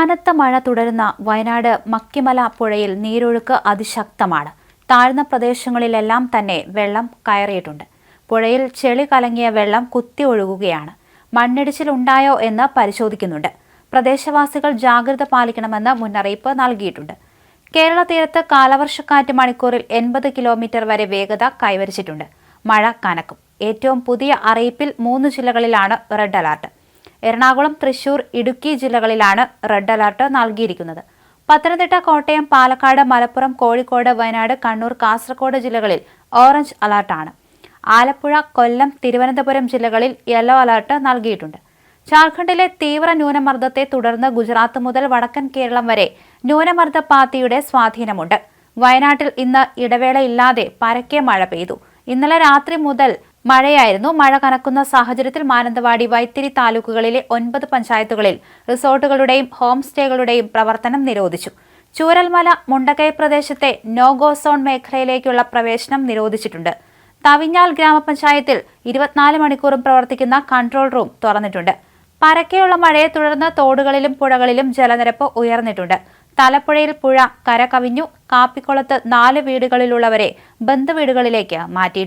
കനത്ത മഴ തുടരുന്ന വയനാട് മക്കിമല പുഴയിൽ നീരൊഴുക്ക് അതിശക്തമാണ്. താഴ്ന്ന പ്രദേശങ്ങളിലെല്ലാം തന്നെ വെള്ളം കയറിയിട്ടുണ്ട്. പുഴയിൽ ചെളി കലങ്ങിയ വെള്ളം കുത്തി ഒഴുകുകയാണ്. മണ്ണിടിച്ചിലുണ്ടായോ എന്ന് പരിശോധിക്കുന്നുണ്ട്. പ്രദേശവാസികൾ ജാഗ്രത പാലിക്കണമെന്ന് മുന്നറിയിപ്പ് നൽകിയിട്ടുണ്ട്. കേരള തീരത്ത് കാലവർഷക്കാറ്റ് മണിക്കൂറിൽ എൺപത് കിലോമീറ്റർ വരെ വേഗത കൈവരിച്ചിട്ടുണ്ട്. മഴ കനക്കും. ഏറ്റവും പുതിയ അറിയിപ്പിൽ മൂന്ന് ജില്ലകളിലാണ് റെഡ് അലർട്ട്. എറണാകുളം തൃശൂർ ഇടുക്കി ജില്ലകളിലാണ് റെഡ് അലർട്ട് നൽകിയിരിക്കുന്നത്. പത്തനംതിട്ട കോട്ടയം പാലക്കാട് മലപ്പുറം കോഴിക്കോട് വയനാട് കണ്ണൂർ കാസർഗോഡ് ജില്ലകളിൽ ഓറഞ്ച് അലർട്ടാണ്. ആലപ്പുഴ കൊല്ലം തിരുവനന്തപുരം ജില്ലകളിൽ യെല്ലോ അലർട്ട് നൽകിയിട്ടുണ്ട്. ജാർഖണ്ഡിലെ തീവ്ര ന്യൂനമർദ്ദത്തെ തുടർന്ന് ഗുജറാത്ത് മുതൽ വടക്കൻ കേരളം വരെ ന്യൂനമർദ്ദ പാത്തിയുടെ സ്വാധീനമുണ്ട്. വയനാട്ടിൽ ഇന്ന് ഇടവേളയില്ലാതെ പരക്കെ മഴ പെയ്തു. ഇന്നലെ രാത്രി മുതൽ മഴയായിരുന്നു. മഴ കനക്കുന്ന സാഹചര്യത്തിൽ മാനന്തവാടി വൈത്തിരി താലൂക്കുകളിലെ ഒൻപത് പഞ്ചായത്തുകളിൽ റിസോർട്ടുകളുടെയും ഹോം സ്റ്റേകളുടെയും പ്രവർത്തനം നിരോധിച്ചു. ചൂരൽമല മുണ്ടക്കൈ പ്രദേശത്തെ നോ ഗോ സോൺ മേഖലയിലേക്കുള്ള പ്രവേശനം നിരോധിച്ചിട്ടുണ്ട്. തവിഞ്ഞാൽ ഗ്രാമപഞ്ചായത്തിൽ ഇരുപത്തിനാല് മണിക്കൂറും പ്രവർത്തിക്കുന്ന കൺട്രോൾ റൂം തുറന്നിട്ടുണ്ട്. പരക്കെയുള്ള മഴയെ തുടർന്ന് തോടുകളിലും പുഴകളിലും ജലനിരപ്പ് ഉയർന്നിട്ടുണ്ട്. തലപ്പുഴയിൽ പുഴ കര കവിഞ്ഞു കാപ്പിക്കുളത്ത് നാല് വീടുകളിലുള്ളവരെ ബന്ധുവീടുകളിലേക്ക് മാറ്റിയിട്ടുണ്ട്.